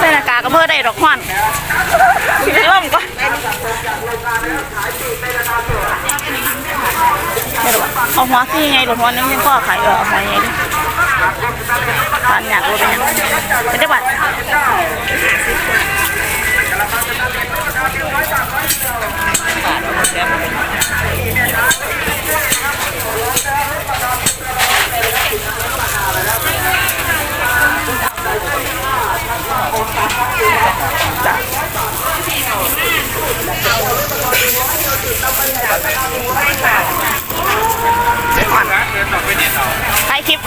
ใส่หน้ากากก็เพื่อได้ดอกควันร่มก็เอาหัวซี่ไงหลวงพ่อนึงยังก็ขายเออเอาหัวไงดิทานอยากรู้เป็นยังไม่ได้บัตร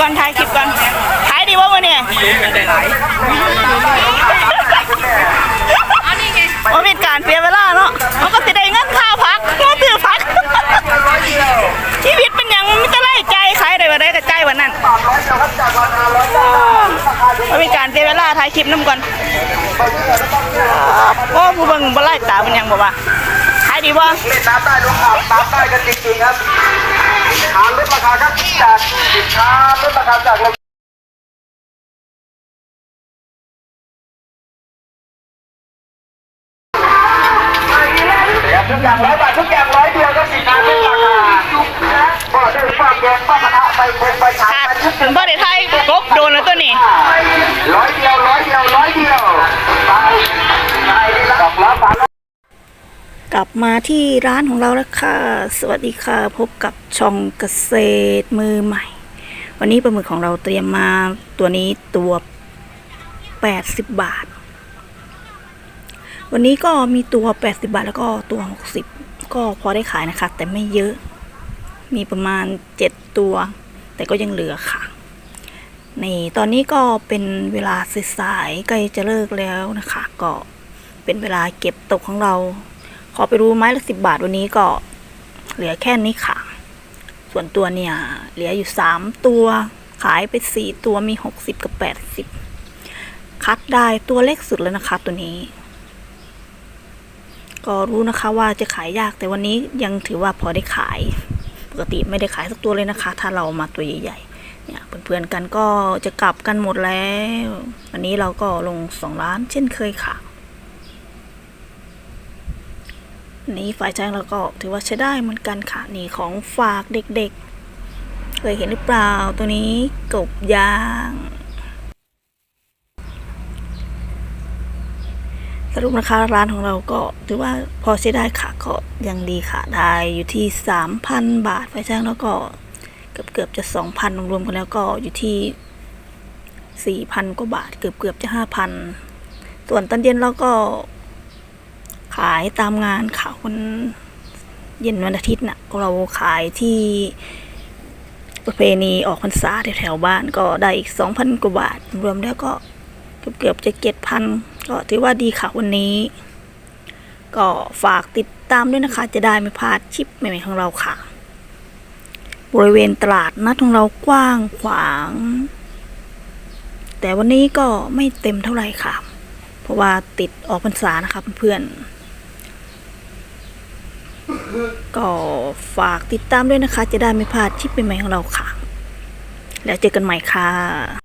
ก่อนถ่ายคลิปก่อนถ่ายดีวะวันนี้ว่าเป็นการเสียเวลาเนาะมันก็สิได้เงินค่าพักก็ถือพัก ชีวิตเป็นหยังมันไม่จะไล่ใจใครได้ว่าได้กับใจวันนั้นว่าเป็นการเสียเวลาถ่ายคลิปน้ำก่อนโอ้ผู้บิ่งบ่ไล่ตาเป็นยังบอกว่าถ่ายดีวะเล่นน้ำได้ลงอาบน้ำได้กันจริงๆครับหาลดราคาครับจาก สินค้าลดราคาจากเราทุกอย่างร้อยบาททุกอย่างร้อยเดียวก็สินค้าลดราคาบ่ได้ฝากแกงป้ากระทะไปคงไปฉายขาดไปทุกถึงบ่ได้ถ่ายกบโดนแล้วตัวนี้ร้อยเดียวร้อยเดียวร้อยเดียวไปไปดอกละบาทกลับมาที่ร้านของเราแล้วค่ะ สวัสดีค่ะ พบกับช่องเกษตรมือใหม่ วันนี้ปลาหมึกของเราเตรียมมาตัวนี้ตัว 80 บาท วันนี้ก็มีตัว 80 บาทแล้วก็ตัว 60 ก็พอได้ขายนะคะ แต่ไม่เยอะ มีประมาณ 7 ตัว แต่ก็ยังเหลือค่ะ นี่ตอนนี้ก็เป็นเวลาสายๆใกล้จะเลิกแล้วนะคะ ก็เป็นเวลาเก็บตกของเรา ขอไปรู้ไม้ละสิบบาทวันนี้ก็เหลือแค่นี้ค่ะ ส่วนตัวเนี่ย เหลืออยู่สามตัว ขายไปสี่ตัวมีหกสิบกับแปดสิบคัดได้ตัวเล็กสุดแล้วนะคะตัวนี้ ก็รู้นะคะว่าจะขายยากแต่วันนี้ยังถือว่าพอได้ขาย ปกติไม่ได้ขายสักตัวเลยนะคะ ถ้าเรามาตัวใหญ่ๆ เนี่ยเพื่อนๆกันก็จะกลับกันหมดแล้ว วันนี้เราก็ลงสองล้านเช่นเคยค่ะ นี่ฝ่ายชายเราก็ถือว่าใช้ได้เหมือนกันค่ะนี่ของฝากเด็กๆ เคยเห็นหรือเปล่าตัวนี้กบยางสรุปราคาร้านของเราก็ถือว่าพอใช้ได้ค่ะก็ยังดีค่ะได้อยู่ที่ 3,000 บาทฝ่ายช่างแล้วก็เกือบเกือบๆจะ 2,000 รวมๆกันแล้วก็อยู่ที่ 4,000 กว่าบาท เกือบเกือบๆจะ 5,000 ส่วนตอนเย็นเราก็ ขายตามงานข่าววันเย็นวันอาทิตย์น่ะเราขายที่ประเพณีออกพรรษาแถวๆบ้านก็ได้อีกสองพันกว่าบาท รวมแล้วก็เกือบๆจะเจ็ดพันก็ถือว่าดีค่ะวันนี้ ก็ฝากติดตามด้วยนะคะ จะได้ไม่พลาดชิปใหม่ๆของเราค่ะ บริเวณตลาดนัดของเรากว้างขวาง แต่วันนี้ก็ไม่เต็มเท่าไหร่ค่ะ เพราะว่าติดออกพรรษานะคะเพื่อนๆ ก็ฝากติดตามด้วยนะคะ จะได้ไม่พลาดชิปใหม่ๆของเราค่ะ แล้วเจอกันใหม่ค่ะ